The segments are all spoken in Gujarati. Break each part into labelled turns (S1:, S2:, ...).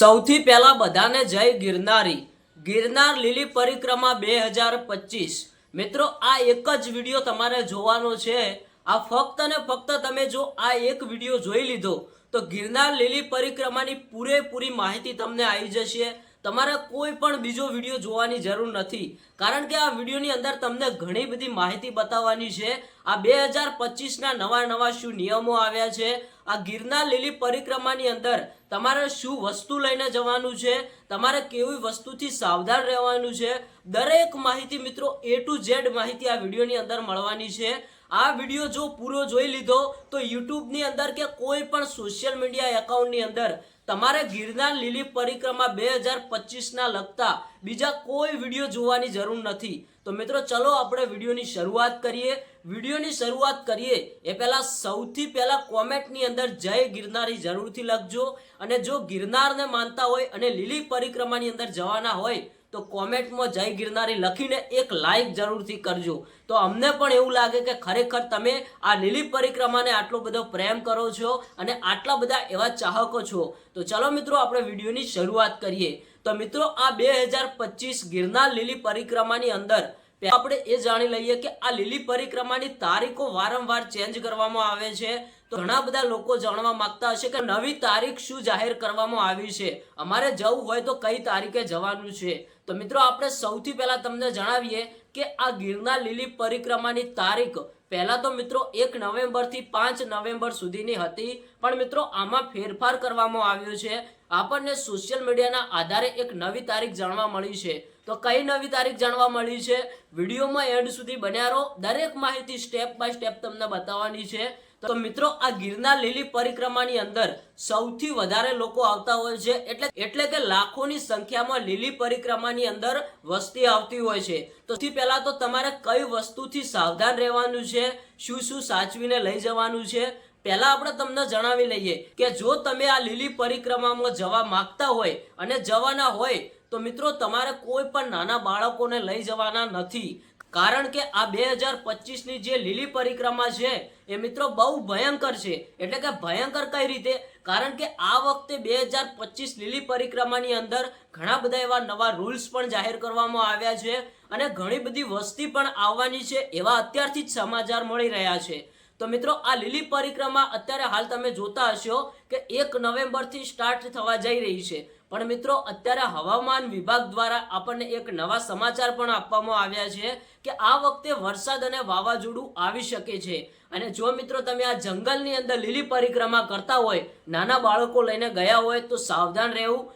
S1: સૌથી પહેલાં બધાને જય ગિરનારી. ગિરનાર લીલી પરિક્રમા બે હજાર પચીસ. મિત્રો, આ એક જ વીડિયો તમારે જોવાનો છે. આ ફક્ત ને ફક્ત તમે જો આ એક વીડિયો જોઈ લીધો, તો ગિરનાર લીલી પરિક્રમાની પૂરેપૂરી માહિતી તમને આવી જશે. તમારે કોઈ પણ બીજો વીડિયો જોવાની જરૂર નથી. કારણ કે આ વિડીયોની અંદર તમને ઘણી બધી માહિતી બતાવવાની છે. આ બે હજાર પચીસના નવા નવા શું નિયમો આવ્યા છે? આ ગિરનાર લીલી પરિક્રમાની અંદર તમારે શું વસ્તુ લઈને જવાનું છે? તમારે કેવી વસ્તુથી સાવધાન રહેવાનું છે? દરેક માહિતી મિત્રો એ ટુ ઝેડ માહિતી આ વિડીયોની અંદર મળવાની છે. આ વીડિયો જો પૂરો જોઈ લીધો તો યુટ્યુબની અંદર કે કોઈ પણ સોશિયલ મીડિયા એકાઉન્ટની અંદર તમારે ગિરનાર લીલી પરિક્રમા બે હજાર પચીસના લગતા બીજા કોઈ વીડિયો જોવાની જરૂર નથી. તો મિત્રો, ચલો આપણે વિડીયોની શરૂઆત કરીએ. વિડીયોની શરૂઆત કરીએ એ પહેલાં સૌથી પહેલાં કોમેન્ટની અંદર જય ગિરનારી જરૂરથી લખજો. અને જો ગિરનારને માનતા હોય અને લીલી પરિક્રમાની અંદર જવાના હોય તો કોમેન્ટમાં જય ગિરનારી લખીને એક લાઈક જરૂરથી કરજો. તો અમને પણ એવું લાગે કે ખરેખર તમે આ લીલી પરિક્રમાને આટલો બધો પ્રેમ કરો છો અને આટલા બધા એવા ચાહકો છો. તો ચલો મિત્રો, આપણે વિડીયોની શરૂઆત કરીએ. તો મિત્રો, આ બે હજાર પચીસ ગિરનાર લીલી પરિક્રમાની અંદર આપણે એ જાણી લઈએ કે આ લીલી પરિક્રમાની તારીખો વારંવાર ચેન્જ કરવામાં આવે છે. તો ઘણા બધા લોકો જાણવા માંગતા હશે કે નવી તારીખ શું જાહેર કરવામાં આવી છે. અમારે જવું હોય તો કઈ તારીખે જવાનું છે? તો મિત્રો, આપણે સૌથી પહેલા તમને જણાવીએ કે આ ગિરનાર લીલી પરિક્રમાની તારીખ પહેલા તો મિત્રો એક નવેમ્બરથી પાંચ નવેમ્બર સુધીની હતી. પણ મિત્રો, આમાં ફેરફાર કરવામાં આવ્યો છે. આપણને સોશિયલ મીડિયાના આધારે એક નવી તારીખ જાણવા મળી છે. તો કઈ નવી તારીખ જાણવા મળી છે? વિડીયોમાં એન્ડ સુધી બન્યા રહો. દરેક માહિતી સ્ટેપ બાય સ્ટેપ તમને બતાવવાની છે. તો મિત્રો, આ ગિરનાર લીલી પરિક્રમાની અંદર સૌથી વધારે લોકો આવતા હોય છે, એટલે એટલે કે લાખોની સંખ્યામાં લીલી પરિક્રમાની અંદર વસ્તી આવતી હોય છે. તો સૌથી પહેલાં તો તમારે કઈ વસ્તુથી સાવધાન રહેવાનું છે, શું શું સાચવીને લઈ જવાનું છે? પહેલા આપણે તમને જણાવી લઈએ કે જો તમે આ લીલી પરિક્રમામાં જવા માંગતા હોય અને જવાના હોય, તો મિત્રો, તમારે કોઈ પણ નાના બાળકોને લઈ જવાના નથી. કારણ કે આ બે હજાર પચીસની જે લીલી પરિક્રમા છે, એ મિત્રો બહુ ભયંકર છે. એટલે કે ભયંકર કઈ રીતે? કારણ કે આ વખતે બે હજાર પચીસ લીલી પરિક્રમાની અંદર ઘણા બધા એવા નવા રૂલ્સ પણ જાહેર કરવામાં આવ્યા છે અને ઘણી બધી વસ્તી પણ આવવાની છે એવા અત્યારથી જ સમાચાર મળી રહ્યા છે. તો મિત્રો, આ લીલી પરિક્રમા અત્યારે હાલ તમે જોતા હશો કે એક નવેમ્બરથી સ્ટાર્ટ થવા જઈ રહી છે. પણ મિત્રો, અત્યારે હવામાન વિભાગ દ્વારા આપણને એક નવા સમાચાર પણ આપવામાં આવ્યા છે કે આ વખતે વરસાદ અને વાવાઝોડું આવી શકે છે. અને જો મિત્રો તમે આ જંગલની અંદર લીલી પરિક્રમા કરતા હોય, નાના બાળકો લઈને ગયા હોય, તો સાવધાન રહેવું.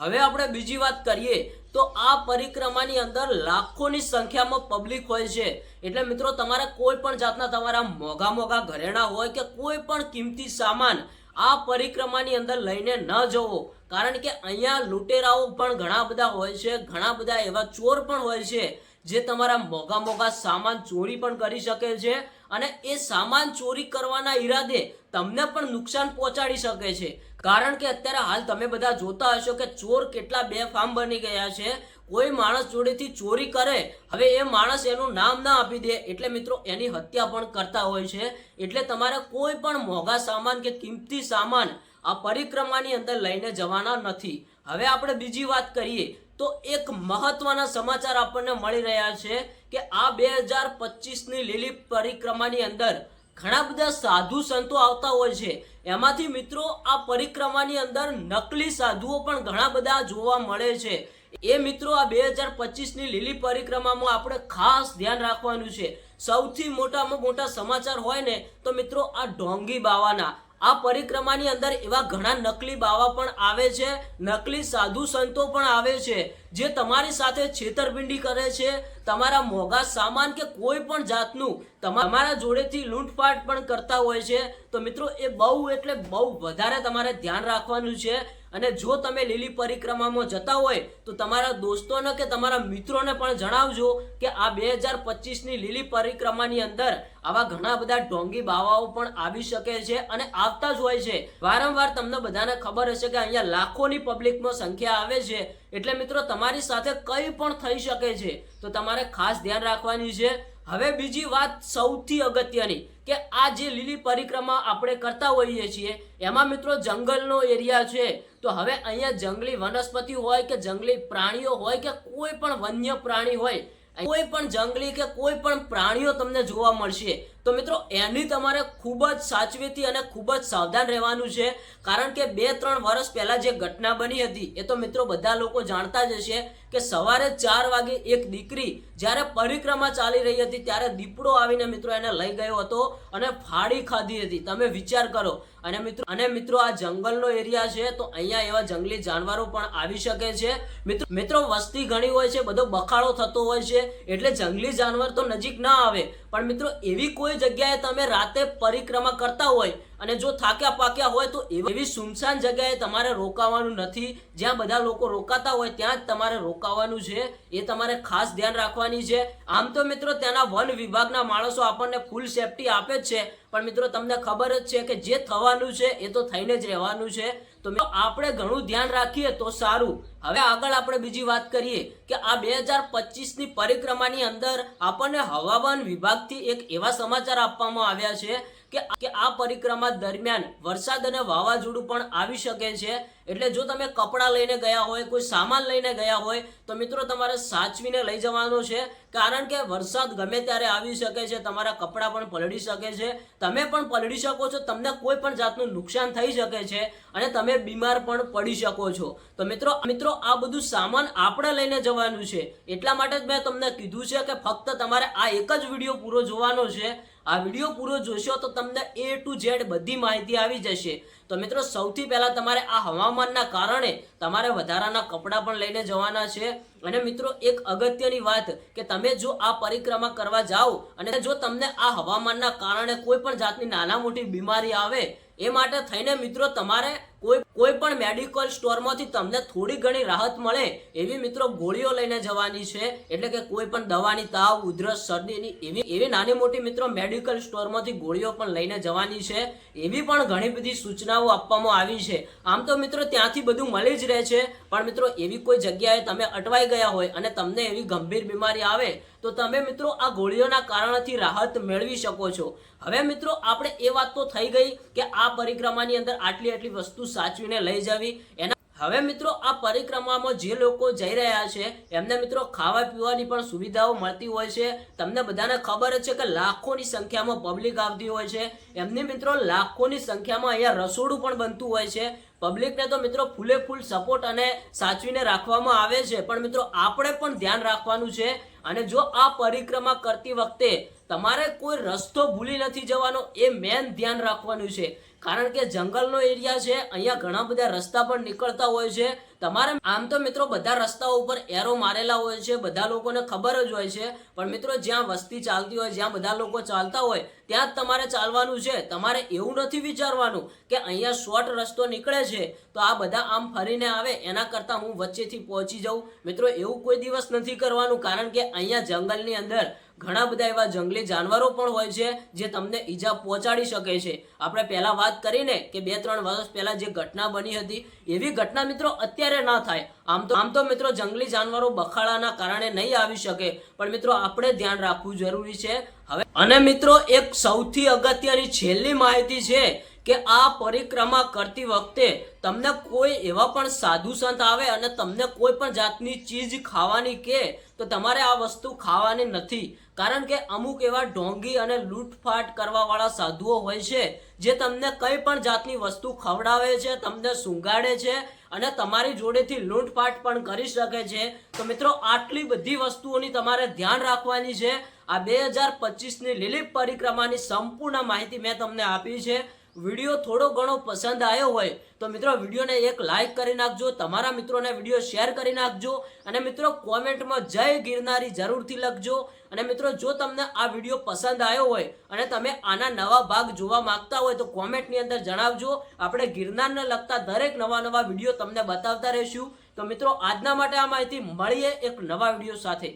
S1: હવે આપણે બીજી વાત કરીએ, તો આ પરિક્રમાની અંદર લાખોની સંખ્યામાં પબ્લિક હોય છે. એટલે મિત્રો, તમારે કોઈ પણ જાતના તમારા મોંઘા મોંઘા ઘરેણા હોય કે કોઈ પણ કિંમતી સામાન આ પરિક્રમાની અંદર લઈને ન જવો. કારણ કે અહીંયા લૂંટેરાઓ પણ ઘણા બધા હોય છે, ઘણા બધા એવા ચોર પણ હોય છે, જે તમારા મોંઘા મોંઘા સામાન ચોરી પણ કરી શકે છે અને એ સામાન ચોરી કરવાના ઈરાદે તમને પણ નુકસાન પહોંચાડી શકે છે. કારણ કે અત્યારે હાલ તમે બધા જોતા હશો કે ચોર કેટલા બેફામ બની ગયા છે. કોઈ માણસ જોડેથી ચોરી કરે, હવે એ માણસ એનું નામ ના આપી દે. એટલે મિત્રો, એની હત્યા પણ કરતા હોય છે. એટલે તમારે કોઈ પણ મોંઘા સામાન કે કિંમતી સામાન આ પરિક્રમાની અંદર લઈને જવાના નથી. હવે આપણે બીજી વાત કરીએ તો એક મહત્વના સમાચાર આપણને મળી રહ્યા છે કે આ બે હજાર પચીસની લીલી પરિક્રમાની અંદર ઘણા બધા સાધુ સંતો આવતા હોય છે. એમાંથી મિત્રો આ પરિક્રમાની અંદર નકલી સાધુઓ પણ ઘણા બધા જોવા મળે છે. એ મિત્રો આ બે હજાર પચીસની લીલી પરિક્રમામાં આપણે ખાસ ધ્યાન રાખવાનું છે. સૌથી મોટામાં મોટા સમાચાર હોય ને તો મિત્રો આ ઢોંગી બાવાના. આ પરિક્રમાની અંદર એવા ઘણા નકલી બાવા પણ આવે છે, નકલી સાધુ સંતો પણ આવે છે, જે તમારી સાથે છેતરપિંડી કરે છે, તમારા મોંઘા સામાન કે કોઈ પણ જાતનું તમારા જોડેથી લૂંટફાટ પણ કરતા હોય છે. તો મિત્રો, એ બહુ એટલે બહુ વધારે તમારે ધ્યાન રાખવાનું છે. અને જો તમે લીલી પરિક્રમામાં જતા હોય, તો તમારા દોસ્તોને કે તમારા મિત્રોને પણ જણાવજો કે આ બે હજાર પચીસની લીલી પરિક્રમાની અંદર આવા ઘણા બધા ઢોંગી બાવાઓ પણ આવી શકે છે અને આવતા જ હોય છે. વારંવાર તમને બધાને ખબર હશે કે અહીંયા લાખોની પબ્લિકમાં સંખ્યા આવે છે. એટલે મિત્રો, તમારી સાથે કંઈ પણ થઈ શકે છે, તો તમારે ખાસ ધ્યાન રાખવાની છે. હવે બીજી વાત સૌથી અગત્યની કે આ જે લીલી પરિક્રમા આપણે કરતા હોઈએ છીએ, એમાં મિત્રો જંગલનો એરિયા છે. તો હવે અહીંયા જંગલી વનસ્પતિ હોય કે જંગલી પ્રાણીઓ હોય કે કોઈ પણ વન્ય પ્રાણી હોય, કોઈ પણ જંગલી કે કોઈ પણ પ્રાણીઓ તમને જોવા મળશે. તો મિત્રો, એની તમારે ખૂબ જ સાચવીથી અને ખૂબ જ સાવધાન રહેવાનું છે. કારણ કે બે ત્રણ વર્ષ પહેલા જે ઘટના બની હતી, એ તો મિત્રો બધા લોકો જાણતા જ હશે કે સવારે ચાર વાગે એક દીકરી જ્યારે પરિક્રમા ચાલી રહી હતી, ત્યારે દીપડો આવીને મિત્રો એને લઈ ગયો હતો અને ફાડી ખાધી હતી. તમે વિચાર કરો. અને મિત્રો અને મિત્રો, આ જંગલનો એરિયા છે, તો અહીંયા એવા જંગલી જાનવરો પણ આવી શકે છે. મિત્રો મિત્રો, વસ્તી ઘણી હોય છે, બધો બખાડો થતો હોય છે, એટલે જંગલી જાનવર તો નજીક ના આવે. પણ મિત્રો, એવી કોઈ જગ્યાએ તમે રાતે પરિક્રમા કરતા હોય અને જો થાક્યા પાક્યા હોય તો એવી સુમસાન જગ્યાએ તમારે રોકાવાનું નથી. જ્યાં બધા લોકો રોકાતા હોય ત્યાં જ તમારે રોકાવાનું છે. એ તમારે ખાસ ધ્યાન રાખવાની છે. આમ તો મિત્રો ત્યાંના વન વિભાગના માણસો આપણને ફૂલ સેફટી આપે જ છે. પણ મિત્રો તમને ખબર જ છે કે જે થવાનું છે એ તો થઈને જ રહેવાનું છે. તો આપણે ઘણું ધ્યાન રાખીએ તો સારું. હવે આગળ આપણે બીજી વાત કરીએ કે આ બે હજાર પચીસની પરિક્રમાની અંદર આપણને હવામાન વિભાગથી એક એવા સમાચાર આપવામાં આવ્યા છે કે આ પરિક્રમા દરમિયાન વરસાદ અને વાવાઝોડું પણ આવી શકે છે. એટલે જો તમે કપડાં લઈને ગયા હોય, કોઈ સામાન લઈને ગયા હોય, તો મિત્રો તમારે સાચવીને લઈ જવાનો છે. કારણ કે વરસાદ ગમે ત્યારે આવી શકે છે, તમારા કપડાં પણ પલળી શકે છે. તમે પણ પલળી શકો છો, તમને કોઈ પણ જાતનું નુકસાન થઈ શકે છે અને તમે બીમાર પણ પડી શકો છો. તો મિત્રો મિત્રો, આ બધું સામાન આપણે લઈને જવાનું છે. એટલા માટે જ મેં તમને કીધું છે કે ફક્ત તમારે આ એક જ વીડિયો પૂરો જોવાનો છે. આ વીડિયો પૂરો જોશો તો તમને એ ટુ ઝેડ બધી માહિતી આવી જશે. તો મિત્રો, સૌથી પહેલાં તમારે આ હવામાનના કારણે તમારે વધારાના કપડાં પણ લઈને જવાના છે. અને મિત્રો, એક અગત્યની વાત કે તમે જો આ પરિક્રમા કરવા જાઓ અને જો તમને આ હવામાનના કારણે કોઈ પણ જાતની નાના મોટી બીમારી આવે, એ માટે થઈને મિત્રો તમારે કોઈ કોઈ પણ મેડિકલ સ્ટોરમાંથી તમને થોડી ઘણી રાહત મળે એવી મિત્રો ગોળીઓ લઈને જવાની છે. એટલે કે કોઈ પણ દવાની તાવ, ઉધરસ શરદીની એવી એવી નાની મોટી મિત્રો મેડિકલ સ્ટોરમાંથી ગોળીઓ પણ લઈને જવાની છે. એવી પણ ઘણી બધી સૂચનાઓ આપવામાં આવી છે. આમ તો મિત્રો ત્યાંથી બધું મળી જ રહે છે. પણ મિત્રો એવી કોઈ જગ્યાએ તમે અટવાઈ ગયા હોય અને તમને એવી ગંભીર બીમારી આવે, તો તમે મિત્રો આ ગોળીઓના કારણથી રાહત મેળવી શકો છો. હવે મિત્રો આપણે એ વાત તો થઈ ગઈ કે આ પરિક્રમાની અંદર આટલી આટલી વસ્તુ સાચવીને લઈ જવી. એના હવે મિત્રો, આ પરિક્રમામાં જે લોકો જઈ રહ્યા છે, એમને મિત્રો ખાવા પીવાની પણ સુવિધાઓ મળતી હોય છે. તમને બધાને ખબર જ છે કે લાખોની સંખ્યામાં પબ્લિક આવતી હોય છે. એમની મિત્રો, લાખોની સંખ્યામાં અહીંયા રસોડું પણ બનતું હોય છે. પબ્લિકને તો મિત્રો ફૂલે ફૂલ સપોર્ટ અને સાચવીને રાખવામાં આવે છે. પણ મિત્રો, આપણે પણ ધ્યાન રાખવાનું છે. અને જો આ પરિક્રમા કરતી વખતે તમારે કોઈ રસ્તો ભૂલી નથી જવાનો, એ મેન ધ્યાન રાખવાનું છે. કારણ કે જંગલનો એરિયા છે, અહીંયા ઘણા બધા રસ્તા પણ નીકળતા હોય છે. તમારે આમ તો મિત્રો બધા રસ્તાઓ ઉપર એરો મારેલા હોય છે, બધા લોકોને ખબર જ હોય છે. પણ મિત્રો જ્યાં વસ્તી ચાલતી હોય, જ્યાં બધા લોકો ચાલતા હોય, ત્યાં જ તમારે ચાલવાનું છે. તમારે એવું નથી વિચારવાનું કે અહીંયા શોર્ટ રસ્તો નીકળે છે, તો આ બધા આમ ફરીને આવે, એના કરતાં હું વચ્ચેથી પહોંચી જાઉં. મિત્રો એવું કોઈ દિવસ નથી કરવાનું, કારણ કે અહીંયા જંગલની અંદર ઘણા બધા એવા જંગલી જાનવરો પણ હોય છે જે તમને ઈજા પહોંચાડી શકે છે. આપણે પહેલાં વાત કરીને કે બે, ત્રણ વર્ષ પહેલા જે ઘટના બની હતી, એવી ઘટના મિત્રો અત્યારે ના થાય. આમ તો આમ તો મિત્રો જંગલી જાનવરો બખાડાના કારણે નહીં આવી શકે. પણ મિત્રો આપણે ધ્યાન રાખવું જરૂરી છે. હવે, અને મિત્રો એક સૌથી અગત્યની છેલ્લી માહિતી છે કે આ પરિક્રમા કરતી વખતે તમને કોઈ એવા પણ સાધુ સંત આવે અને તમને કોઈ પણ જાતની ચીજ ખાવાની કે તો તમારે આ વસ્તુ ખાવાની નથી. કારણ કે અમુક એવા ઢોંગી અને લૂંટફાટ કરવાવાળા સાધુઓ હોય છે, જે તમને કંઈ પણ જાતની વસ્તુ ખવડાવે છે, તમને સૂંઘાડે છે અને તમારી જોડેથી લૂંટફાટ પણ કરી શકે છે. તો મિત્રો, આટલી બધી વસ્તુઓની તમારે ધ્યાન રાખવાની છે. આ બે હજાર પચીસની લીલીપ પરિક્રમાની સંપૂર્ણ માહિતી મેં તમને આપી છે. વીડિયો થોડો ઘણો પસંદ આવ્યો હોય તો મિત્રો વિડીયોને એક લાઈક કરી નાખજો, તમારા મિત્રોને વીડિયો શેર કરી નાખજો અને મિત્રો કોમેન્ટમાં જય ગિરનારી જરૂરથી લખજો. અને મિત્રો જો તમને આ વીડિયો પસંદ આવ્યો હોય અને તમે આના નવા ભાગ જોવા માંગતા હોય તો કોમેન્ટની અંદર જણાવજો. આપણે ગિરનારને લગતા દરેક નવા નવા વીડિયો તમને બતાવતા રહીશું. તો મિત્રો આજના માટે આ માહિતી, મળીએ એક નવા વીડિયો સાથે.